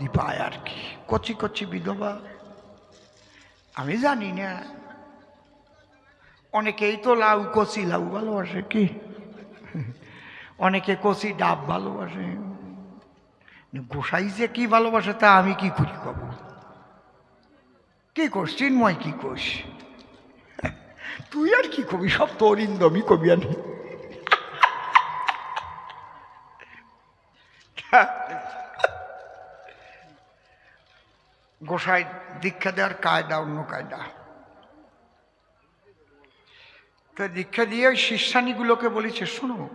পায় আর কি। কচি কচি বিধবা। আমি জানি না। অনেকেই তো লাউ, কচি লাউ ভালোবাসে কি? অনেকে কচি ডাব ভালোবাসে। গোসাই যে কি ভালোবাসে তা আমি কি করি কব? কি করছ চিন্ময় কি কোষ তুই আর কি কবি? সব তো অরিন্দমই কবি আনি গোসাই দীক্ষা দেওয়ার কায়দা, অন্য কায়দা। তো দীক্ষা দিয়ে ওই শিষ্যানীগুলোকে বলেছে, শোনো,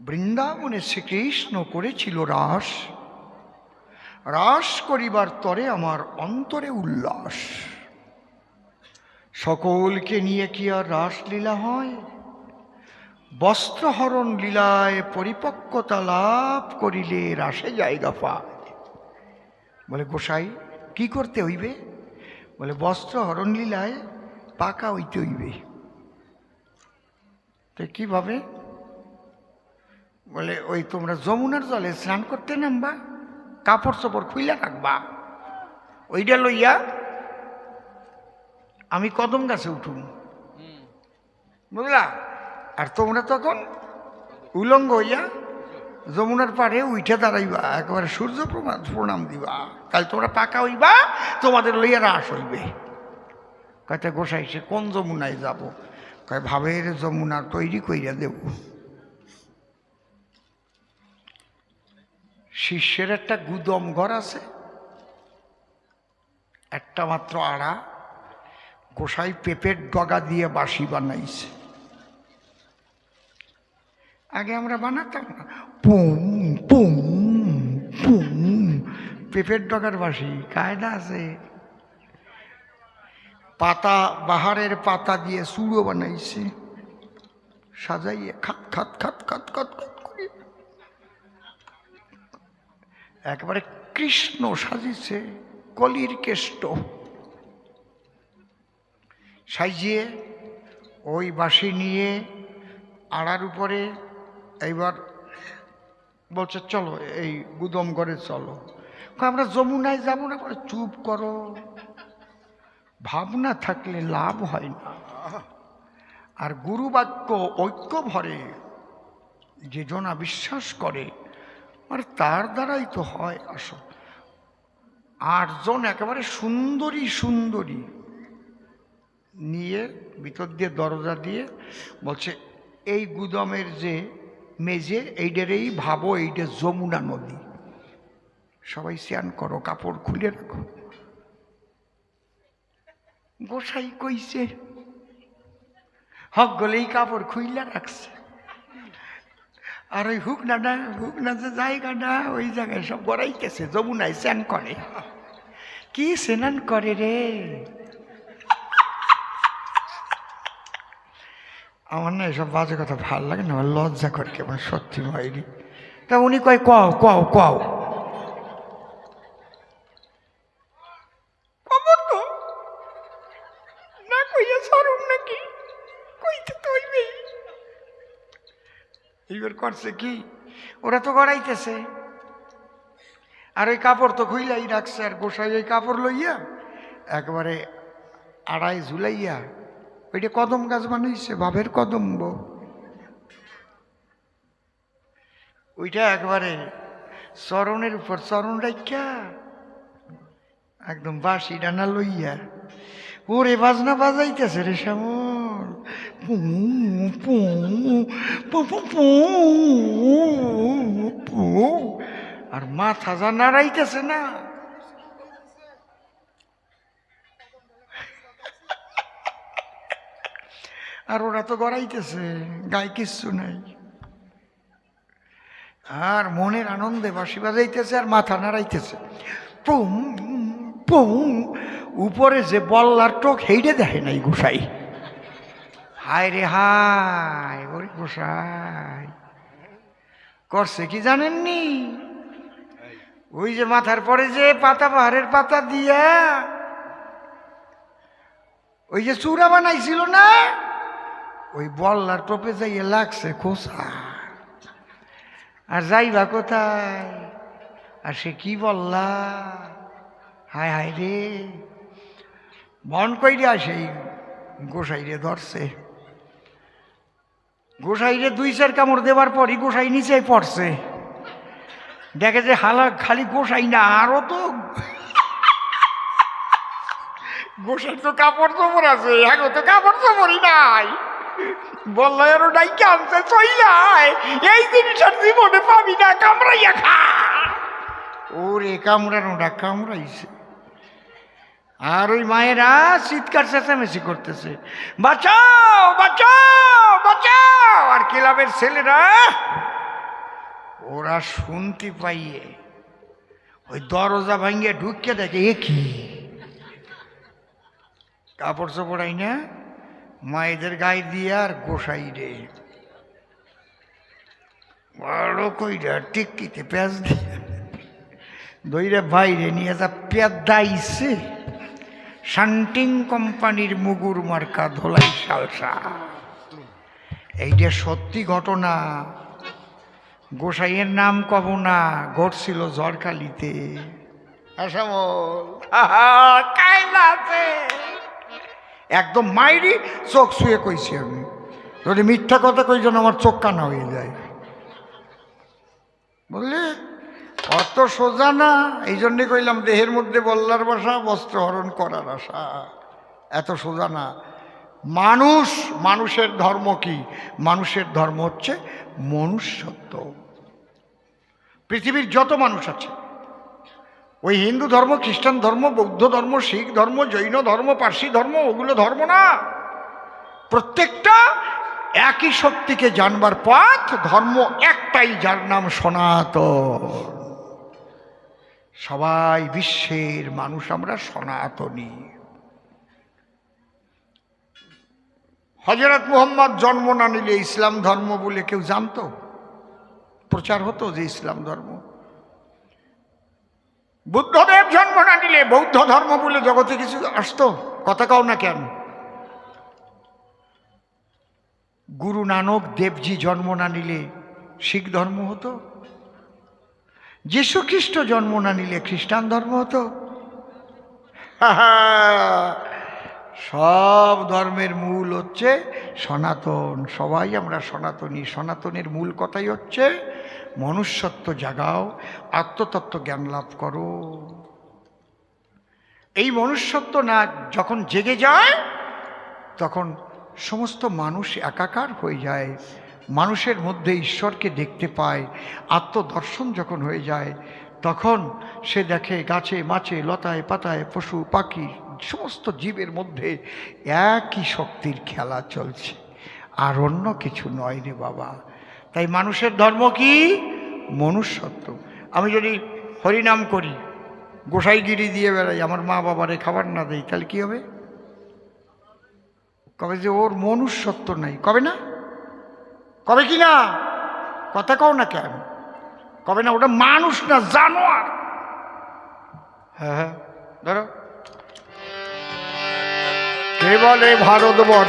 বৃন্দাবনে শ্রীকৃষ্ণ করেছিল রাস। রাস করিবার তরে আমার অন্তরে উল্লাস। সকলকে নিয়ে কি আর রাসলীলা হয়? বস্ত্রহরণ লীলায় পরিপক্কতা লাভ করিলে রাসে জায়গা পায়। বলে গোসাই কি করতে হইবে? বলে বস্ত্র হরণ লীলায় পাকা হইতে হইবে। তো কীভাবে? বলে ওই তোমরা যমুনার জলে স্নান করতে নামবা কাপড় চোপড় খুইলা রাখবা। ওইটা লইয়া আমি কদম গাছে উঠুন বুঝলা? আর তোমরা তখন উলঙ্গ হইয়া যমুনার পাড়ে উঠে দাঁড়াইবা, একেবারে সূর্য প্রণাম দিবা। তাহলে তোমরা পাকা হইবা, তোমাদের লইয়া রাস হইবে। কয়টা গোসাই, সে কোন যমুনায় যাব? কয়, ভাবের যমুনা তৈরি কইরা দেব। শিষ্যের একটা গুদম ঘর আছে, একটা মাত্র আড়া। গোসাই পেঁপের ডগা দিয়ে বাঁশি বানাইছে। আগে আমরা বানাতাম না পুম পুম পুম পেঁপের ডগার বাসি, কায়দা আছে। পাতা, বাহারের পাতা দিয়ে চুড়ো বানাইছে। সাজাইয়ে খাত খাত খাত খাত খাত খাত করে। একেবারে কৃষ্ণ সাজিছে কলির কেষ্ট। সাজিয়ে ওই বাঁশি নিয়ে আড়ার উপরে এইবার বলছে, চলো, এই গুদম ঘরে চলো আমরা যমুনায় যাব না? করে চুপ করো। ভাবনা থাকলে লাভ হয় না। আর গুরু বাক্য ঐক্য ভরে যে জনা বিশ্বাস করে আর তার দ্বারাই তো হয় আসো আটজন একেবারে সুন্দরী সুন্দরী, নিয়ে ভিতর দিয়ে দরজা দিয়ে বলছে, এই গুদমের যে মেজে এইটারেই ভাবো এইটা যমুনা নদী। সবাই স্নান করো, কাপড় খুলে রাখো। গোসাই কইছে, হক গলেই কাপড় খুইলা রাখছে। আর ওই হুক না না হুক না যে জায়গাটা ওই জায়গায় সব গড়াইতেছে, যমুনায় স্নান করে। কি স্নান করে রে? আমার না এসব বাজে কথা ভালো লাগে না আমার লজ্জা করে কেমন সত্যি মাইরি তা উনি কয় কও কও কও। এইবার করছে কি? ওরা তো গড়াইতেছে। আর ওই কাপড় তো খুইলাই রাখছে আর গোসাই ওই কাপড় লইয়া একবারে আড়াই ঝুলাইয়া ওইটা কদম গাছ বানাইছে বাবের কদম্ব। ওইটা একবারে চরণের উপর, চরণ রাখা। একদম বাঁশি ডানা লইয়া। ওরে বাজনা বাজাইতেছে রে শ্যামল। পু পু পু পু পু পু। আর মাথা যা নাড়াইতেছে না। আর ওরা তো গড়াইতেছে, গায়ে কিচ্ছু নাই। আর মনের আনন্দে বাঁশি বাজাইতেছে আর মাথা নাড়াইতেছে। পুম পুম উপরে যে বল্লার টোক হেইটে দেখে নাই গোসাই। হায় রে হায়, ওরে গোসাই। করছে কি জানেননি? ওই যে মাথার পরে যে পাতা, পাহাড়ের পাতা দিয়া, ওই যে চূড়া বানাইছিল না? ওই বল্লার টোপে যাইয়ে লাগছে খোসা। আর যাইবা কোথায়? আর সে কি বললা? হায় হায় রে। মন কইরা সেই গোসাইরে ধরছে। গোসাইরে দুই চার কামড় দেওয়ার পরই গোসাই নিচে পড়ছে। দেখে যে হালা খালি গোসাই না, আরও তো গোসাই তো কাপড় চোপড় আছে, এখন তো কাপড় চোপড়ই নাই। বলল আরও নাই কানছে চইলাই এই জিনিসের জীবনে পাবি না, কামড়াইয়া খা। ওরে কামড়ানোটা কামড়াইছে। আর ওই মায়েরা চিৎকার চেঁচামেচি করতেছে। বাঁচাও বাঁচাও বাঁচাও। আর ক্লাবের ছেলেরা, ওরা শুনতে পাইয়ে ওই দরজা ভাঙ্গিয়ে ঢুকিয়ে দেখে, এ কি? কাপড় চোপড়াই না মায়েদের গায়ে দিয়ে আর গোসাই রে। বড় কইরা টিকিতে পেঁয়াজ দিয়ে দইরে বাইরে নিয়ে যা পেঁয়াজ দাইছে। শান্টিং কোম্পানির মুগুর মার্কা ধোলাই সালসা এইটা সত্যি ঘটনা। গোসাইয়ের নাম কব না, ঘটছিল জরকালিতে কাইলাতে একদম মাইরি চোখ শুয়ে কইছি আমি। যদি মিথ্যা কথা কই যেন আমার চোখ কানা হয়ে যায়। বুঝলে? অত সোজা না। এই জন্যে কইলাম, দেহের মধ্যে বল্লার বাসা, বস্ত্র হরণ করার আশা। এত সোজা না। মানুষ, মানুষের ধর্ম কি? মানুষের ধর্ম হচ্ছে মনুষ্যত্ব। পৃথিবীর যত মানুষ আছে ওই হিন্দু ধর্ম, খ্রিস্টান ধর্ম, বৌদ্ধ ধর্ম, শিখ ধর্ম, জৈন ধর্ম, পার্সি ধর্ম, ওগুলো ধর্ম না। প্রত্যেকটা একই শক্তিকে জানবার পথ, ধর্ম একটাই যার নাম সনাতন। সবাই বিশ্বের মানুষ, আমরা সনাতনী। হজরত মোহাম্মদ জন্ম না নিলে ইসলাম ধর্ম বলে কেউ জানতো? প্রচার হতো যে ইসলাম ধর্ম। বুদ্ধদেব জন্ম না নিলে বৌদ্ধ ধর্ম বলে জগতে কিছু আসতো? কথা কাও না কেন? গুরু নানক দেবজি জন্ম না নিলে শিখ ধর্ম হতো? যীশু খ্রিস্ট জন্ম না নিলে খ্রিস্টান ধর্ম হতো? সব ধর্মের মূল হচ্ছে সনাতন। সবাই আমরা সনাতনী। সনাতনের মূল কথাই হচ্ছে মনুষ্যত্ব জাগাও, আত্মতত্ত্ব জ্ঞান লাভ করো। এই মনুষ্যত্ব না যখন জেগে যায়, তখন সমস্ত মানুষ একাকার হয়ে যায়। মানুষের মধ্যে ঈশ্বরকে দেখতে পায়, আত্মদর্শন যখন হয়ে যায়, তখন সে দেখে গাছে, মাছে, লতায়, পাতায়, পশু, পাখি, সমস্ত জীবের মধ্যে একই শক্তির খেলা চলছে। আর অন্য কিছু নয় রে বাবা। তাই মানুষের ধর্ম কি? মনুষ্যত্ব। আমি যদি হরিনাম করি, গোসাইগিরি দিয়ে বেড়াই, আমার মা বাবারে খাবার না দেই, তাহলে কি হবে? কবে যে ওর মনুষ্যত্ব নাই, কবে না? কবে কি না? কথা কও না কেন? কবে না ওটা মানুষ না, জানোয়ার? হ্যাঁ হ্যাঁ ধরো। কে বলে ভারতবর্ষ?